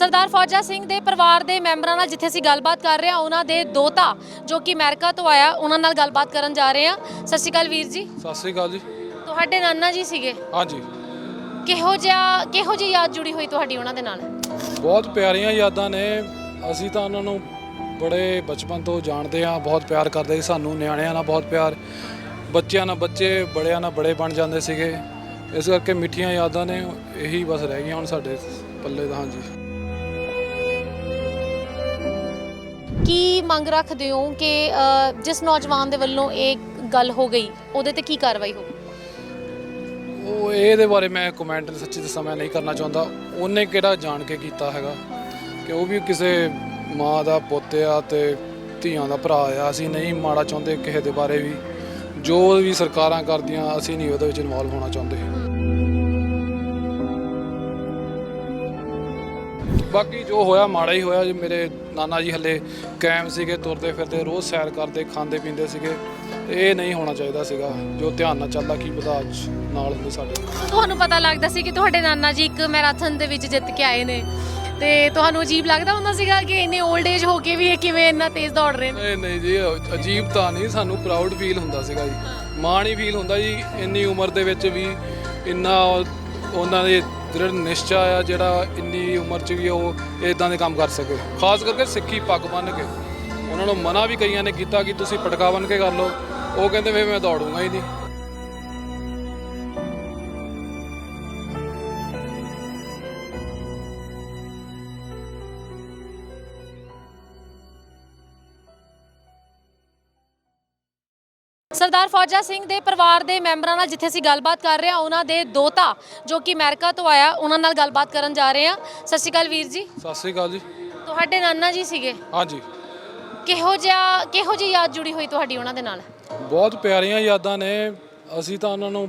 ਸਰਦਾਰ ਫੌਜਾ ਸਿੰਘ ਦੇ ਪਰਿਵਾਰ ਦੇ ਮੈਂਬਰਾਂ ਨਾਲ ਜਿੱਥੇ ਅਸੀਂ ਗੱਲਬਾਤ ਕਰ ਰਹੇ ਹਾਂ ਉਹਨਾਂ ਦੇ ਦੋਤਾ ਜੋ ਕਿ ਅਮਰੀਕਾ ਤੋਂ ਆਇਆ ਉਹਨਾਂ ਨਾਲ ਗੱਲਬਾਤ ਕਰਨ ਜਾ ਰਹੇ ਹਾਂ। ਸਤਿ ਸ਼੍ਰੀ ਅਕਾਲ ਵੀਰ ਜੀ। ਸਤਿ ਸ੍ਰੀ ਅਕਾਲ ਜੀ। ਤੁਹਾਡੇ ਨਾਨਾ ਜੀ ਸੀਗੇ। ਹਾਂਜੀ। ਕਿਹੋ ਜਿਹਾ ਕਿਹੋ ਜਿਹੀ ਯਾਦ ਜੁੜੀ ਹੋਈ ਤੁਹਾਡੀ ਉਹਨਾਂ ਦੇ ਨਾਲ? ਬਹੁਤ ਪਿਆਰੀਆਂ ਯਾਦਾਂ ਨੇ। ਅਸੀਂ ਤਾਂ ਉਹਨਾਂ ਨੂੰ ਬੜੇ ਬਚਪਨ ਤੋਂ ਜਾਣਦੇ ਆ ਬਹੁਤ ਪਿਆਰ ਕਰਦੇ ਸੀ। ਸਾਨੂੰ ਨਿਆਣਿਆਂ ਨਾਲ ਬਹੁਤ ਪਿਆਰ ਬੱਚਿਆਂ ਨਾਲ ਬੱਚੇ ਬੜਿਆਂ ਨਾਲ ਬੜੇ ਬਣ ਜਾਂਦੇ ਸੀਗੇ। ਇਸ ਕਰਕੇ ਮਿੱਠੀਆਂ ਯਾਦਾਂ ਨੇ ਇਹੀ ਬਸ ਰਹਿ ਗਈਆਂ ਹੁਣ ਸਾਡੇ ਪੱਲੇ ਦਾ ਹਾਂਜੀ। ਕੀ ਮੰਗ ਰੱਖਦੇ ਹੋ ਕਿ ਜਿਸ ਨੌਜਵਾਨ ਦੇ ਵੱਲੋਂ ਇਹ ਗੱਲ ਹੋ ਗਈ, ਉਹਦੇ ਤੇ ਕੀ ਕਾਰਵਾਈ ਹੋਵੇ ਉਹ ਇਹਦੇ ਬਾਰੇ ਮੈਂ ਕਮੈਂਟ ਸੱਚੀ ਦੱਸਾਂ ਮੈਂ ਨਹੀਂ ਕਰਨਾ ਚਾਹੁੰਦਾ। ਉਹਨੇ ਕਿਹੜਾ ਜਾਣ ਕੇ ਕੀਤਾ ਹੈਗਾ? ਕਿ ਉਹ ਵੀ ਕਿਸੇ ਮਾਂ ਦਾ ਪੁੱਤ ਆ ਤੇ ਧੀਆਂ ਦਾ ਭਰਾ ਆ, ਅਸੀਂ ਨਹੀਂ ਮਾੜਾ ਚਾਹੁੰਦੇ ਕਿਸੇ ਦੇ ਬਾਰੇ ਵੀ। ਜੋ ਵੀ ਸਰਕਾਰਾਂ ਕਰਦੀਆਂ, ਅਸੀਂ ਨਹੀਂ ਉਹਦੇ ਵਿੱਚ ਇਨਵੋਲਵ ਹੋਣਾ ਚਾਹੁੰਦੇ। ਬਾਕੀ ਜੋ ਹੋਇਆ ਮਾੜਾ ਹੀ ਹੋਇਆ ਜੀ। ਮੇਰੇ ਨਾਨਾ ਜੀ ਹੱਲੇ ਕਾਇਮ ਸੀਗੇ ਤੁਰਦੇ ਫਿਰਦੇ ਰੋਜ਼ ਸੈਰ ਕਰਦੇ ਖਾਂਦੇ ਪੀਂਦੇ ਸੀਗੇ। ਇਹ ਨਹੀਂ ਹੋਣਾ ਚਾਹੀਦਾ ਸੀਗਾ ਜੋ ਧਿਆਨ ਨਾਲ ਚੱਲਦਾ ਕੀ ਪਤਾ ਅੱਜ ਨਾਲ ਹੁੰਦੇ ਸਾਡੇ। ਤੁਹਾਨੂੰ ਪਤਾ ਲੱਗਦਾ ਸੀ ਕਿ ਤੁਹਾਡੇ ਨਾਨਾ ਜੀ ਇੱਕ ਮੈਰਾਥਨ ਦੇ ਵਿੱਚ ਜਿੱਤ ਕੇ ਆਏ ਨੇ। ਤੇ ਤੁਹਾਨੂੰ ਅਜੀਬ ਲੱਗਦਾ ਹੁੰਦਾ ਸੀਗਾ ਕਿ ਇੰਨੇ 올ਡ ਏਜ ਹੋ ਕੇ ਵੀ ਇਹ ਕਿਵੇਂ ਇੰਨਾ ਤੇਜ਼ ਦੌੜ ਰਹੇ ਨੇ? ਨਹੀਂ ਨਹੀਂ ਜੀ ਅਜੀਬ ਤਾਂ ਨਹੀਂ ਸਾਨੂੰ ਪ੍ਰਾਊਡ ਫੀਲ ਹੁੰਦਾ ਸੀਗਾ ਜੀ। ਮਾਣ ਹੀ ਫੀਲ ਹੁੰਦਾ ਜੀ ਇੰਨੀ ਉਮਰ ਦੇ ਵਿੱਚ ਵੀ ਇੰਨਾ ਉਹ- ਉਹਨਾਂ ਦੇ ਦ੍ਰਿੜ ਨਿਸ਼ਚਾ ਆ, ਜਿਹੜਾ ਇੰਨੀ ਉਮਰ 'ਚ ਵੀ ਉਹ ਇਦਾਂ ਦੇ ਕੰਮ ਕਰ ਸਕੇ। ਖਾਸ ਕਰਕੇ ਸਿੱਖੀ ਪੱਗ ਬੰਨ੍ਹ ਕੇ। ਉਹਨਾਂ ਨੂੰ ਮਨਾ ਵੀ ਕਈਆਂ ਨੇ ਕੀਤਾ ਕਿ ਤੁਸੀਂ ਪਟਕਾ ਬੰਨ੍ਹ ਕੇ ਕਰ ਲਓ। ਉਹ ਕਹਿੰਦੇ ਵੀ ਮੈਂ ਦੌੜੂੰਗਾ ਹੀ ਨਹੀਂ। ਸਰਦਾਰ ਫੌਜਾ ਸਿੰਘ ਦੇ ਪਰਿਵਾਰ ਦੇ ਮੈਂਬਰਾਂ ਨਾਲ ਜਿੱਥੇ ਅਸੀਂ ਗੱਲਬਾਤ ਕਰ ਰਹੇ ਹਾਂ ਉਹਨਾਂ ਦੇ ਦੋਤਾ ਜੋ ਕਿ ਅਮਰੀਕਾ ਤੋਂ ਆਇਆ ਉਹਨਾਂ ਨਾਲ ਗੱਲਬਾਤ ਕਰਨ ਜਾ ਰਹੇ ਹਾਂ। ਸਤਿ ਸ਼੍ਰੀ ਅਕਾਲ ਵੀਰ ਜੀ। ਸਤਿ ਸ੍ਰੀ ਅਕਾਲ ਜੀ। ਤੁਹਾਡੇ ਨਾਨਾ ਜੀ ਸੀਗੇ। ਹਾਂਜੀ। ਕਿਹੋ ਜਿਹਾ ਕਿਹੋ ਜਿਹੀ ਯਾਦ ਜੁੜੀ ਹੋਈ ਤੁਹਾਡੀ ਉਹਨਾਂ ਦੇ ਨਾਲ? ਬਹੁਤ ਪਿਆਰੀਆਂ ਯਾਦਾਂ ਨੇ। ਅਸੀਂ ਤਾਂ ਉਹਨਾਂ ਨੂੰ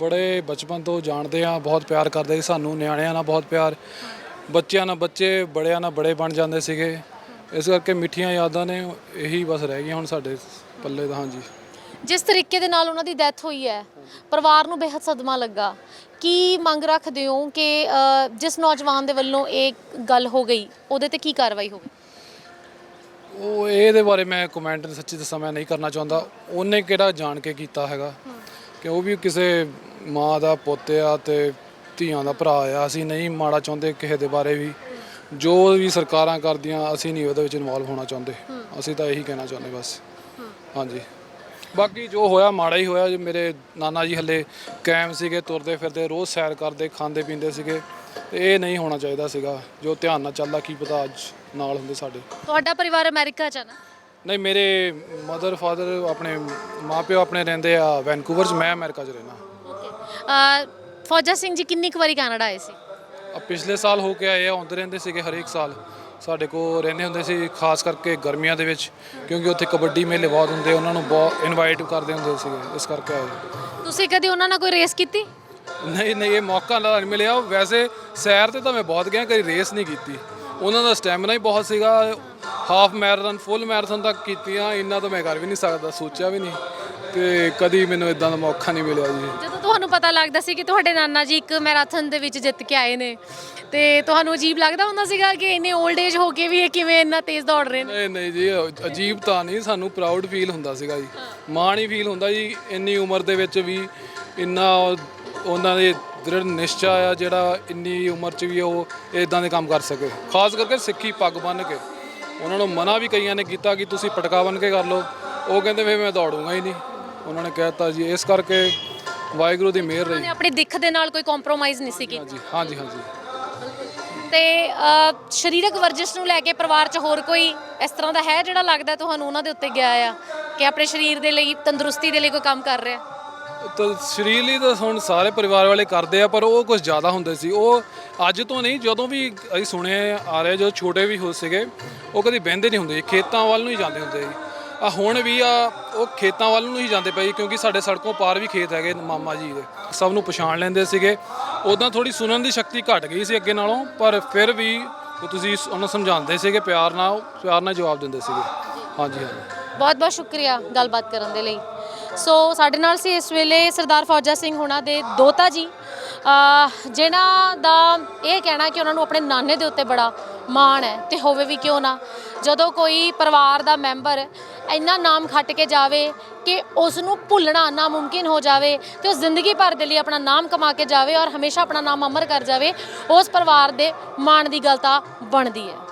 ਬੜੇ ਬਚਪਨ ਤੋਂ ਜਾਣਦੇ ਆ ਬਹੁਤ ਪਿਆਰ ਕਰਦੇ ਸੀ। ਸਾਨੂੰ ਨਿਆਣਿਆਂ ਨਾਲ ਬਹੁਤ ਪਿਆਰ। ਬੱਚਿਆਂ ਨਾਲ ਬੱਚੇ ਬੜਿਆਂ ਨਾਲ ਬੜੇ ਬਣ ਜਾਂਦੇ ਸੀਗੇ। ਇਸ ਕਰਕੇ ਮਿੱਠੀਆਂ ਯਾਦਾਂ ਨੇ ਇਹੀ ਬਸ ਰਹਿ ਗਈਆਂ ਹੁਣ ਸਾਡੇ ਪੱਲੇ ਦਾ ਹਾਂਜੀ। ਜਿਸ ਤਰੀਕੇ ਦੇ ਨਾਲ ਉਹਨਾਂ ਦੀ ਡੈਥ ਹੋਈ ਹੈ ਪਰਿਵਾਰ ਨੂੰ ਬੇहद ਸਦਮਾ ਲੱਗਾ। ਕੀ ਮੰਗ ਰੱਖਦੇ ਹੋ ਕਿ ਅ, ਜਿਸ ਨੌਜਵਾਨ ਦੇ ਵੱਲੋਂ ਇਹ ਗੱਲ ਹੋ ਗਈ ਉਹਦੇ ਤੇ ਕੀ ਕਾਰਵਾਈ ਹੋਵੇ? ਉਹ ਇਹਦੇ ਬਾਰੇ ਮੈਂ ਕਮੈਂਟ ਸੱਚੀ ਦੱਸਾਂ ਮੈਂ ਨਹੀਂ ਕਰਨਾ ਚਾਹੁੰਦਾ। ਉਹਨੇ ਕਿਹੜਾ ਜਾਣ ਕੇ ਕੀਤਾ ਹੈਗਾ? ਕਿ ਉਹ ਵੀ ਕਿਸੇ ਮਾਂ ਦਾ ਪੁੱਤ ਆ ਤੇ ਧੀਆਂ ਦਾ ਭਰਾ ਆ ਅਸੀਂ ਨਹੀਂ ਮਾੜਾ ਚਾਹੁੰਦੇ ਕਿਸੇ ਦੇ ਬਾਰੇ ਵੀ। ਜੋ ਵੀ ਸਰਕਾਰਾਂ ਕਰਦੀਆਂ ਅਸੀਂ ਨਹੀਂ ਉਹਦੇ ਵਿੱਚ ਇਨਵੋਲਵ ਹੋਣਾ ਚਾਹੁੰਦੇ। ਅਸੀਂ ਤਾਂ ਇਹੀ ਕਹਿਣਾ ਚਾਹੁੰਦੇ ਬਸ। ਹਾਂਜੀ। ਬਾਕੀ ਜੋ ਹੋਇਆ ਮਾੜਾ ਹੀ ਹੋਇਆ। ਜੀ ਮੇਰੇ ਨਾਨਾ ਜੀ ਹੱਲੇ ਕਾਇਮ ਸੀਗੇ ਤੁਰਦੇ ਫਿਰਦੇ ਰੋਜ਼ ਸੈਰ ਕਰਦੇ ਖਾਂਦੇ ਪੀਂਦੇ ਸੀਗੇ। ਤੇ ਇਹ ਨਹੀਂ ਹੋਣਾ ਚਾਹੀਦਾ ਸੀਗਾ ਜੋ ਧਿਆਨ ਨਾਲ ਚੱਲਦਾ ਕੀ ਪਤਾ ਅੱਜ ਨਾਲ ਹੁੰਦੇ ਸਾਡੇ। ਤੁਹਾਡਾ ਪਰਿਵਾਰ ਅਮਰੀਕਾ ਚ ਹੈ ਨਾ? ਨਹੀਂ ਮੇਰੇ ਮਦਰ ਫਾਦਰ ਆਪਣੇ ਮਾਪਿਓ ਆਪਣੇ ਰਹਿੰਦੇ ਆ ਵੈਨਕੂਵਰ 'ਚ ਮੈਂ ਅਮਰੀਕਾ 'ਚ ਰਹਿਣਾ ਓਕੇ ਫੌਜਾ ਸਿੰਘ ਜੀ ਕਿੰਨੀ ਕੁ ਵਾਰੀ ਕੈਨੇਡਾ ਆਏ ਸੀ? ਆ ਪਿਛਲੇ ਸਾਲ ਹੋ ਕੇ ਆਏ ਆ ਆਉਂਦੇ ਰਹਿੰਦੇ ਸੀਗੇ ਹਰੇਕ ਸਾਲ। ਸਾਡੇ ਕੋਲ ਰਹਿੰਦੇ ਹੁੰਦੇ ਸੀ ਖਾਸ ਕਰਕੇ ਗਰਮੀਆਂ ਦੇ ਵਿੱਚ ਕਿਉਂਕਿ ਉੱਥੇ ਕਬੱਡੀ ਮੇਲੇ ਬਹੁਤ ਹੁੰਦੇ ਉਹਨਾਂ ਨੂੰ ਬਹੁਤ ਇਨਵਾਈਟ ਕਰਦੇ ਹੁੰਦੇ ਸੀਗੇ ਇਸ ਕਰਕੇ ਆਏ। ਤੁਸੀਂ ਕਦੀ ਉਹਨਾਂ ਨਾਲ ਕੋਈ ਰੇਸ ਕੀਤੀ? ਨਹੀਂ ਨਹੀਂ ਇਹ ਮੌਕਾ ਨਾ ਨਹੀਂ ਮਿਲਿਆ। ਵੈਸੇ ਸੈਰ ਤੇ ਤਾਂ ਮੈਂ ਬਹੁਤ ਗਿਆ ਕਦੀ ਰੇਸ ਨਹੀਂ ਕੀਤੀ। ਉਹਨਾਂ ਦਾ ਸਟੈਮਿਨਾ ਹੀ ਬਹੁਤ ਸੀਗਾ। ਹਾਫ ਮੈਰਾਥਨ ਫੁੱਲ ਮੈਰਾਥਨ ਤੱਕ ਕੀਤੀਆਂ ਇੰਨਾ ਤਾਂ ਮੈਂ ਕਰ ਵੀ ਨਹੀਂ ਸਕਦਾ ਸੋਚਿਆ ਵੀ ਨਹੀਂ। ਤੇ ਕਦੀ ਮੈਨੂੰ ਇਦਾਂ ਦਾ ਮੌਕਾ ਨਹੀਂ ਮਿਲਿਆ ਜੀ। ਜਦੋਂ ਤੁਹਾਨੂੰ ਪਤਾ ਲੱਗਦਾ ਸੀ ਕਿ ਤੁਹਾਡੇ ਨਾਨਾ ਜੀ ਇੱਕ ਮੈਰਾਥਨ ਦੇ ਵਿੱਚ ਜਿੱਤ ਕੇ ਆਏ ਨੇ ਤੇ ਤੁਹਾਨੂੰ ਅਜੀਬ ਲੱਗਦਾ ਹੁੰਦਾ ਸੀਗਾ ਕਿ ਇੰਨੇ 올ਡ ਏਜ ਹੋ ਕੇ ਵੀ ਇਹ ਕਿਵੇਂ ਇੰਨਾ ਤੇਜ਼ ਦੌੜ ਰਹੇ ਨੇ? ਨਹੀਂ ਨਹੀਂ ਜੀ ਅ- ਅਜੀਬ ਤਾਂ ਨਹੀਂ ਸਾਨੂੰ ਪ੍ਰਾਊਡ ਫੀਲ ਹੁੰਦਾ ਸੀਗਾ ਜੀ। ਮਾਣ ਹੀ ਫੀਲ ਹੁੰਦਾ ਜੀ ਇੰਨੀ ਉਮਰ ਦੇ ਵਿੱਚ ਵੀ ਇੰਨਾ ਉਹ- ਉਹਨਾਂ ਦੇ ਦ੍ਰਿੜ ਨਿਸ਼ਚਾ ਆ ਜਿਹੜਾ ਇੰਨੀ ਉਮਰ 'ਚ ਵੀ ਉਹ ਇਦਾਂ ਦੇ ਕੰਮ ਕਰ ਸਕੇ। ਖਾਸ ਕਰਕੇ ਸਿੱਖੀ ਪੱਗ ਬੰਨ੍ਹ ਕੇ। ਉਹਨਾਂ ਨੂੰ ਮਨਾ ਵੀ ਕਈਆਂ ਨੇ ਕੀਤਾ ਕਿ ਤੁਸੀਂ ਪਟਕਾ ਬੰਨ੍ਹ ਕੇ ਕਰ ਲਓ। ਉਹ ਕਹਿੰਦੇ ਵੀ ਮੈਂ ਦੌੜੂੰਗਾ ਹੀ ਨਹੀਂ। ਉਹਨਾਂ ਨੇ ਕਹਿਤਾ ਜੀ ਇਸ ਕਰਕੇ ਵਾਹਿਗੁਰੂ ਦੀ ਮਿਹਰ ਰਹੀ। ਆਪਣੀ ਦਿੱਖ ਦੇ ਨਾਲ ਕੋਈ ਕੰਪਰੋਮਾਈਜ਼ ਨਹੀਂ ਸੀ ਕੀਤੀ ਹਾਂਜੀ ਹਾਂਜੀ ਹਾਂਜੀ। ਤੇ ਅ, ਸਰੀਰਕ ਵਰਜਿਸ਼ ਨੂੰ ਲੈ ਕੇ ਪਰਿਵਾਰ 'ਚ ਹੋਰ ਕੋਈ ਇਸ ਤਰ੍ਹਾਂ ਦਾ ਹੈ ਜਿਹੜਾ ਲੱਗਦਾ ਤੁਹਾਨੂੰ ਉਹਨਾਂ ਦੇ ਉੱਤੇ ਗਿਆ ਆ? ਕਿ ਆਪਣੇ ਸਰੀਰ ਦੇ ਲਈ ਤੰਦਰੁਸਤੀ ਦੇ ਲਈ ਕੋਈ ਕੰਮ ਕਰ ਰਿਹਾ? ਤਾਂ ਸਰੀਰ ਲਈ ਤਾਂ ਹੁਣ ਸਾਰੇ ਪਰਿਵਾਰ ਵਾਲੇ ਕਰਦੇ ਆ ਪਰ ਉਹ ਕੁਝ ਜ਼ਿਆਦਾ ਹੁੰਦੇ ਸੀ। ਉਹ ਅੱਜ ਤੋਂ ਨਹੀਂ ਜਦੋਂ ਵੀ ਅਸੀਂ ਸੁਣਿਆ ਆ ਰਿਹਾ ਜਦੋਂ ਛੋਟੇ ਵੀ ਹੋ ਸੀਗੇ ਉਹ ਕਦੀ ਬਹਿੰਦੇ ਨਹੀਂ ਹੁੰਦੇ ਸੀ, ਖੇਤਾਂ ਵੱਲ ਨੂੰ ਹੀ ਜਾਂਦੇ ਹੁੰਦੇ ਸੀ। ਆ ਹੁਣ ਵੀ ਆ, ਉਹ ਖੇਤਾਂ ਵੱਲ ਨੂੰ ਹੀ ਜਾਂਦੇ ਪਏ ਕਿਉਂਕਿ ਸਾਡੇ ਸੜਕੋਂ ਪਾਰ ਵੀ ਖੇਤ ਹੈਗੇ ਮਾਮਾ ਜੀ ਦੇ। ਸਭ ਨੂੰ ਪਛਾਣ ਲੈਂਦੇ ਸੀਗੇ। ਉਦਾਂ ਥੋੜੀ ਸੁਣਨ ਦੀ ਸ਼ਕਤੀ ਘਟ ਗਈ ਸੀ ਅੱਗੇ ਨਾਲੋਂ, ਪਰ ਫਿਰ ਵੀ ਉਹ ਤੁਸੀਂ ਉਹਨੂੰ ਸਮਝਾਉਂਦੇ ਸੀਗੇ, ਪਿਆਰ ਨਾਲ ਪਿਆਰ ਨਾਲ ਜਵਾਬ ਦਿੰਦੇ ਸੀਗੇ। ਹਾਂਜੀ ਹਾਂਜੀ। ਬਹੁਤ ਬਹੁਤ ਸ਼ੁਕਰੀਆ ਗੱਲਬਾਤ ਕਰਨ ਦੇ ਲਈ। ਸੋ ਸਾਡੇ ਨਾਲ ਸੀ ਇਸ ਵੇਲੇ ਸਰਦਾਰ ਫੌਜਾ ਸਿੰਘ ਹੋਣਾ ਦੇ ਦੋਤਾ ਜੀ। ਅਹ ਜਿਨ੍ਹਾਂ ਦਾ ਇਹ ਕਹਿਣਾ ਕਿ ਉਹਨਾਂ ਨੂੰ ਆਪਣੇ ਨਾਨੇ ਦੇ ਉੱਤੇ ਬੜਾ ਮਾਣ ਹੈ ਤੇ ਹੋਵੇ ਵੀ ਕਿਉਂ ਨਾ। ਜਦੋਂ ਕੋਈ ਪਰਿਵਾਰ ਦਾ ਮੈਂਬਰ ਇੰਨਾ ਨਾਮ ਖੱਟ ਕੇ ਜਾਵੇ ਕਿ ਉਸ ਨੂੰ ਭੁੱਲਣਾ ਨਾਮੁਮਕਿਨ ਹੋ ਜਾਵੇ ਤੇ ਉਹ ਜ਼ਿੰਦਗੀ ਭਰ ਦੇ ਲਈ ਆਪਣਾ ਨਾਮ ਕਮਾ ਕੇ ਜਾਵੇ ਔਰ ਹਮੇਸ਼ਾ ਆਪਣਾ ਨਾਮ ਅਮਰ ਕਰ ਜਾਵੇ, ਉਸ ਪਰਿਵਾਰ ਦੇ ਮਾਣ ਦੀ ਗੱਲ ਤਾਂ ਬਣਦੀ ਹੈ।